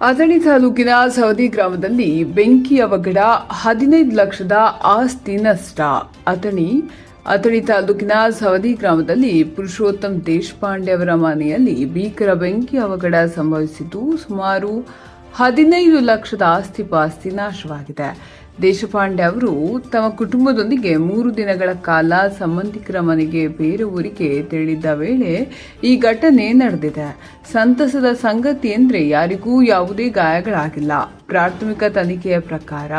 ಅಥಣಿ ತಾಲೂಕಿನ ಸವದಿ ಗ್ರಾಮದಲ್ಲಿ ಬೆಂಕಿ ಅವಘಡ, ಹದಿನೈದು ಲಕ್ಷದ ಆಸ್ತಿ ನಷ್ಟ. ಅಥಣಿ ಅಥಣಿ ತಾಲೂಕಿನ ಸವದಿ ಗ್ರಾಮದಲ್ಲಿ ಪುರುಷೋತ್ತಮ್ ದೇಶಪಾಂಡೆ ಅವರ ಮನೆಯಲ್ಲಿ ಭೀಕರ ಬೆಂಕಿ ಅವಘಡ ಸಂಭವಿಸಿದ್ದು ಸುಮಾರು ಹದಿನೈದು ಲಕ್ಷದ ಆಸ್ತಿ ಪಾಸ್ತಿ ನಾಶವಾಗಿದೆ. ದೇಶಪಾಂಡೆ ಅವರು ತಮ್ಮ ಕುಟುಂಬದೊಂದಿಗೆ ಮೂರು ದಿನಗಳ ಕಾಲ ಸಂಬಂಧಿಕರ ಮನೆಗೆ ಬೇರೆ ಊರಿಗೆ ತೆರಳಿದ್ದ ವೇಳೆ ಈ ಘಟನೆ ನಡೆದಿದೆ. ಸಂತಸದ ಸಂಗತಿ ಎಂದ್ರೆ ಯಾರಿಗೂ ಯಾವುದೇ ಗಾಯಗಳಾಗಿಲ್ಲ. ಪ್ರಾಥಮಿಕ ತನಿಖೆಯ ಪ್ರಕಾರ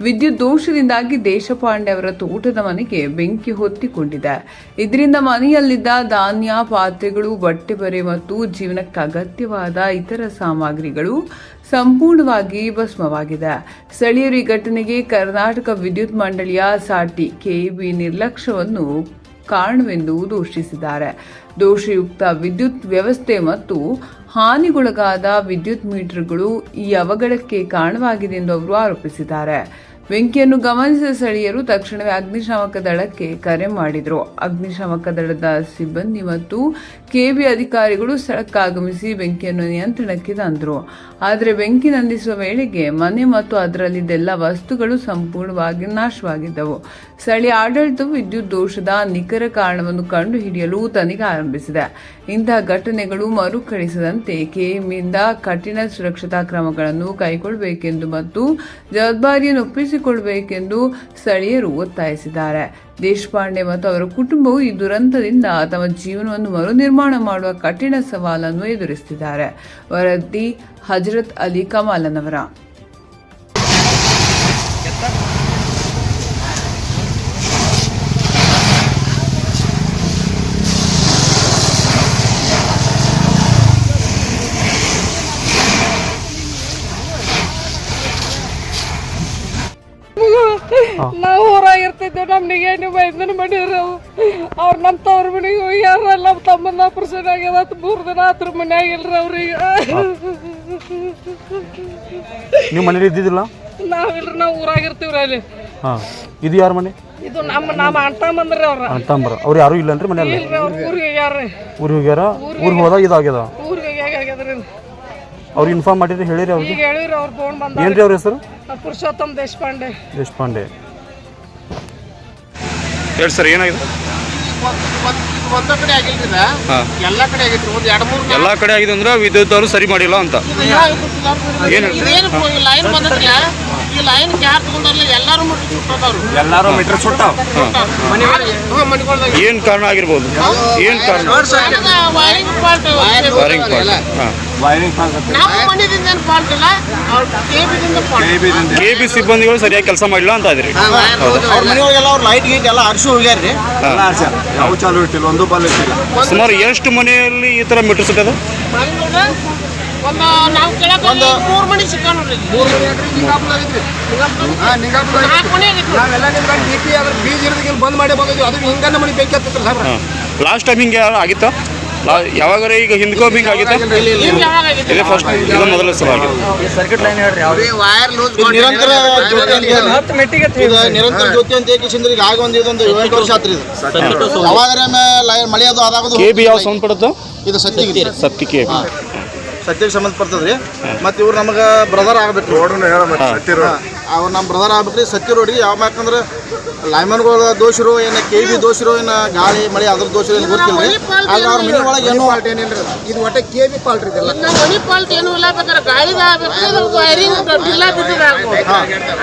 ವಿದ್ಯುತ್ ದೋಷದಿಂದಾಗಿ ದೇಶಪಾಂಡೆ ಅವರ ತೋಟದ ಮನೆಗೆ ಬೆಂಕಿ ಹೊತ್ತಿಕೊಂಡಿದೆ. ಇದರಿಂದ ಮನೆಯಲ್ಲಿದ್ದ ಧಾನ್ಯ, ಪಾತ್ರೆಗಳು, ಬಟ್ಟೆ ಬರೆ ಮತ್ತು ಜೀವನಕ್ಕೆ ಅಗತ್ಯವಾದ ಇತರ ಸಾಮಗ್ರಿಗಳು ಸಂಪೂರ್ಣವಾಗಿ ಭಸ್ಮವಾಗಿದೆ. ಸ್ಥಳೀಯರು ಈ ಘಟನೆಗೆ ಕರ್ನಾಟಕ ವಿದ್ಯುತ್ ಮಂಡಳಿಯ ಸಾಟಿ ಕೆಇಬಿ ನಿರ್ಲಕ್ಷ್ಯವನ್ನು ಕಾರಣವೆಂದು ದೂಷಿಸಿದ್ದಾರೆ. ದೋಷಯುಕ್ತ ವಿದ್ಯುತ್ ವ್ಯವಸ್ಥೆ ಮತ್ತು ಹಾನಿಗೊಳಗಾದ ವಿದ್ಯುತ್ ಮೀಟರ್ಗಳು ಈ ಅವಘಡಕ್ಕೆ ಕಾರಣವಾಗಿದೆ ಎಂದು ಅವರು ಆರೋಪಿಸಿದ್ದಾರೆ. ಬೆಂಕಿಯನ್ನು ಗಮನಿಸಿದ ಸ್ಥಳೀಯರು ತಕ್ಷಣವೇ ಅಗ್ನಿಶಾಮಕ ದಳಕ್ಕೆ ಕರೆ ಮಾಡಿದರು. ಅಗ್ನಿಶಾಮಕ ದಳದ ಸಿಬ್ಬಂದಿ ಮತ್ತು ಕೆಬಿ ಅಧಿಕಾರಿಗಳು ಸ್ಥಳಕ್ಕಾಗಮಿಸಿ ಬೆಂಕಿಯನ್ನು ನಿಯಂತ್ರಣಕ್ಕೆ ತಂದರು. ಆದರೆ ಬೆಂಕಿ ನಂದಿಸುವ ವೇಳೆಗೆ ಮನೆ ಮತ್ತು ಅದರಲ್ಲಿದ್ದೆಲ್ಲ ವಸ್ತುಗಳು ಸಂಪೂರ್ಣವಾಗಿ ನಾಶವಾಗಿದ್ದವು. ಸ್ಥಳೀಯ ಆಡಳಿತವು ವಿದ್ಯುತ್ ದೋಷದ ನಿಖರ ಕಾರಣವನ್ನು ಕಂಡುಹಿಡಿಯಲು ತನಿಖೆ ಆರಂಭಿಸಿದೆ. ಇಂತಹ ಘಟನೆಗಳು ಮರುಕಳಿಸದಂತೆ ಕೆಎಂಯಿಂದ ಕಠಿಣ ಸುರಕ್ಷತಾ ಕ್ರಮಗಳನ್ನು ಕೈಗೊಳ್ಳಬೇಕೆಂದು ಮತ್ತು ಜವಾಬ್ದಾರಿಯನ್ನು ಒಪ್ಪಿಸಿಕೊಳ್ಳಬೇಕೆಂದು ಸ್ಥಳೀಯರು ಒತ್ತಾಯಿಸಿದ್ದಾರೆ. ದೇಶಪಾಂಡೆ ಮತ್ತು ಅವರ ಕುಟುಂಬವು ಈ ದುರಂತದಿಂದ ತಮ್ಮ ಜೀವನವನ್ನು ಮರುನಿರ್ಮಾಣ ಮಾಡುವ ಕಠಿಣ ಸವಾಲನ್ನು ಎದುರಿಸುತ್ತಿದ್ದಾರೆ. ವರದಿ ಹಜರತ್ ಅಲಿ ಕಮಾಲನವರ. ನಾವು ಊರಾಗಿರ್ತಿದ್ದೆ ನಮ್ನಿಗೆ ನೀವು ಏನು ಮಾಡಿದ್ರು ಅವು. ಅವ್ರು ನಮ್ಮ ತವ್ರ ಮನೆಗೆ ಹೋಗ್ಯಾರ ನಮ್ಮ ತಮ್ಮನ ಆಪರೇಷನ್ ಆಗ್ಯದ ಮೂರು ದಿನ ಆತ್ರ ಮನ್ಯಾಗ ಇಲ್ರಿ ಅವ್ರಿಗೆ. ನೀವು ಮನೇಲಿ ಇದ್ದಿದ್ದಿಲ್ಲ? ನಾವಿಲ್ರಿ ನಾವು ಊರಾಗಿರ್ತೀವ್ರಿ ಅಲ್ಲಿ. ಹಾಂ. ಇದು ಯಾರ ಮನೆ? ಇದು ನಮ್ಮ ನಮ್ಮ ಅಣ್ಣ ಬಂದ್ರಿ ಅವ್ರ. ಅಂತಂಬ್ರ ಅವ್ರು ಯಾರು ಇಲ್ಲನ್ರಿ ಮನೆಯಲ್ಲಿ? ಇಲ್ರಿ ಅವ್ರ ಊರಿಗೆ ಹೋಗ್ಯಾರ್ರಿ. ಊರಿಗೆ ಹೋಗ್ಯಾರ? ಊರಿಗೆ ಹೋದಾಗ ಇದಾಗ್ಯದ ಊರಿಗೆ ಹೋಗ್ಯಾಗ್ಯದ್ರಿ ಅವ್ರು ಇನ್ಫಾರ್ಮ್ ಮಾಡಿದ್ರೆ ಹೇಳಿರಿ ಅವ್ರಿಗೆ. ಈಗ ಹೇಳಿವ್ರಿ ಅವ್ರು ಫೋನ್ ಬಂದ ಏನ್ರಿ ಅವ್ರ ಹೆಸರು? ಪುರುಷೋತ್ತಮ್ ದೇಶಪಾಂಡೆ. ದೇಶಪಾಂಡೆ. ಹೇಳಿ ಸರ್ ಏನಾಗಿದೆ? ಒಂದ ಕಡೆ ಆಗಿಲ್ರಿ. ಎಲ್ಲಾ ಕಡೆ ಆಗಿತ್ತು ಒಂದ್ ಎರಡ್ ಮೂರ್ ಎಲ್ಲ ಕಡೆ ಆಗಿದೆ ಅಂದ್ರೆ ವಿದ್ಯುತ್ ಅವರು ಸರಿ ಮಾಡಿಲ್ಲ ಅಂತ. ಏನು? ಇದೇನು ಲೈನ್ ಈ ಲೈನ್ ಯಾರು ಎಲ್ಲಾರು ಮುಟ್ಟಿ ಸುಟ್ಟದವ್ರು. ಎಲ್ಲಾರು ಮೀಟರ್ ಸುಟ್ಟಾವ. ಮನೆಗಳ್ದಾಗ. ಏನ್ ಕಾರಣ ಆಗಿರ್ಬೋದು? ಏನು ಕಾರಣ? ವೈರಿಂಗ್ ಫಾಲ್ಟ್ ವೈರಿಂಗ್ ಫಾಲ್ಟ್ ನಮ್ಮ ಮನೆದಿಂದ ಏನು ಫಾಲ್ಟ್ ಇಲ್ಲ ಅವ್ರ ಕೇಬಿದಿಂದ ಫಾಲ್ಟ್ ಕೆ ಬಿ ಸಿಬ್ಬಂದಿಗಳು ಸರಿಯಾಗಿ ಕೆಲಸ ಮಾಡಿಲ್ಲ ಅಂತ ಇದ್ರಿ ಅವ್ರ ಮನೆಯೊಳಗೆಲ್ಲ ಅವ್ರ ಲೈಟ್ ಗೀಟ್ ಎಲ್ಲ ಅರ್ಶು ಹೋಗ್ಯಾರ್ರಿ. ಯಾವ ಚಾಲು ಇಟ್ಟಿಲ್ಲ ಒಂದು ಬಾಲ್ ಇಟ್ಟಿಲ್ಲ. ಸುಮಾರು ಎಷ್ಟು ಮನೆಯಲ್ಲಿ ಈ ತರ ಮೀಟರ್ ಸುಟ್ಟದ ಒಂದು ನಾವು ಕೇಳಕ್ ಮೂರು ಮನೆ ನಾಲ್ಕು ಮನೆ ಆಗೈತ್ರಿ ನಾವೆಲ್ಲ ನಿಮ್ಗೆ ಡಿ ಪಿ ಅದ್ರ ಬೀಜ ಇರೋದಕ್ಕೆ ಬಂದ್ ಮಾಡಿ ಬಂದಿದ್ವಿ. ಅದಕ್ಕೆ ಹಿಂಗನ್ನ ಸರ್ ಲಾಸ್ಟ್ ಟೈಮ್ ಹಿಂಗೆ ಆಗಿತ್ತ? ಯಾವಾಗಾರ ಈಗ ಹಿಂದ್ಕೋಬೇಕಾಗಿದೆ ಇದೇ ಫಸ್ಟ್ ಇದು ಮೊದಲ ಸಲ ನಿರಂತರ ನಿರಂತರ ಜ್ಯೋತಿ ಅಂತ ಏಕೆ ಈಗ ಆಗ ಒಂದು ಇದೊಂದು ಏಳೆಂಟು ವರ್ಷ ಆತ್ರಿ ಇದು. ಅವಾಗ ಮಳೆ ಅದು ಆದಾಗದು ಕೆ ಬಿ ಯಾವ ಸೌಂಡ್ ಪಡುತ್ತೋ ಇದು ಸತ್ಯ. ಸತ್ಯಕ್ಕೆ ಸತ್ಯಕ್ಕೆ ಸಂಬಂಧಪಡ್ತದ್ರಿ ಮತ್ತು ಇವ್ರು ನಮಗೆ ಬ್ರದರ್ ಆಗ್ಬೇಕು ಅವ್ರು ನಮ್ಮ ಬ್ರದರ್ ಆಗ್ಬೇಕ್ರಿ. ಸತ್ಯ ರೋಡ್ರಿ ಯಾವ ಯಾಕಂದ್ರೆ ಲೈಮನ್ಗಳ ದೋಷರು ಏನು ಕೆ ಬಿ ದೋಷರು ಏನು ಗಾಳಿ ಮಳೆ ಅದ್ರ ದೋಷರು ಏನು ಗೊತ್ತಿಲ್ಲ ರೀ ಆದ್ರೆ ಅವ್ರ ಮನೆ ಒಳಗೆ ಏನು ಇದು ಒಟ್ಟೆ ಕೆ ಬಿ ಫಾಲ್ಟ್ ಇದೆ ಮನಿ ಫಾಲ್ಟ್ ಏನು ಇಲ್ಲ. ಬೇಕಾದ್ರೆ ಗಾಳಿದ ಆಗ್ಬೇಕು ವೈರಿಂಗ್ ಡಿಲ್ಲ ಬಿದ್ದಿದ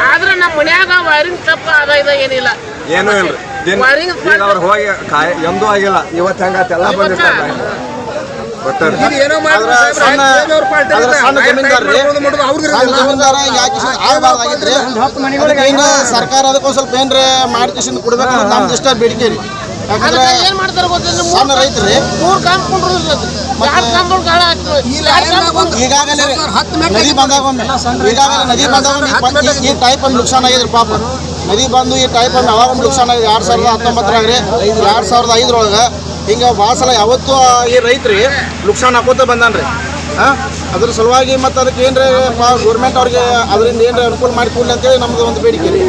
ಆದ್ರೆ ನಮ್ಮ ಮನ್ಯಾಗ ವೈರಿಂಗ್ ತಪ್ಪ ಅದ ಇದ ಏನಿಲ್ಲ. ಏನೂ ಇಲ್ಲ ಅವ್ರು ಹೋಗಿ ಕಾಯ ಎಂದೂ ಆಗಿಲ್ಲ. ಇವತ್ತು ಹೆಂಗಾತೆಲ್ಲ ಎಲ್ಲ ಬಂದಿರ್ತಾರೆ ಸರ್ಕಾರ ಅದಕ್ಕೊಂದು ಸ್ವಲ್ಪ ಏನ್ರ ಮಾಡ್ಕಿಸಿಂದ ಕೊಡ್ಬೇಕು ನಮ್ದು ಇಷ್ಟ ಬೇಡಿಕೆ ರೀ. ಯಾಕಂದ್ರೆ ಏನ್ ಮಾಡ್ತಾರೆ ಗೊತ್ತಿಲ್ಲ ಸಣ್ಣ ರೈತರು ಮೂರ್ ಈಗಾಗಲೇ ನದಿ ಬಂದಾಗ ಒಮ್ಮೆ ಈಗಾಗಲೇ ನದಿ ಬಂದಾಗ ಈ ಟೈಪ್ ಒಂದು ನುಕ್ಸಾನ್ ಆಗಿದ್ರಿ ಪಾಪ. ನದಿ ಬಂದು ಈ ಟೈಪ್ ಒಂದು ಅವಾಗ ಒಂದು ನುಕ್ಸಾನ್ ಆಗಿದೆ ಎರಡು ಸಾವಿರದ ಹತ್ತೊಂಬತ್ತರಾಗ್ರಿ. ಎರಡು ಸಾವಿರದ ಐದರೊಳಗೆ ಹಿಂಗೆ ಭಾಳ ಯಾವತ್ತೂ ಈ ರೈತ್ರಿ ನುಕ್ಸಾನ್ ಹಾಕೋತ ಬಂದಾನ್ರಿ. ಹಾಂ ಅದ್ರ ಸಲುವಾಗಿ ಮತ್ತು ಅದಕ್ಕೆ ಏನ್ರಿ ಗೌರ್ಮೆಂಟ್ ಅವ್ರಿಗೆ ಅದರಿಂದ ಏನ್ರಿ ಅನುಕೂಲ ಮಾಡಿ ಅಂತೇಳಿ ನಮ್ದು ಒಂದು ಬೇಡಿಕೆ ರೀ.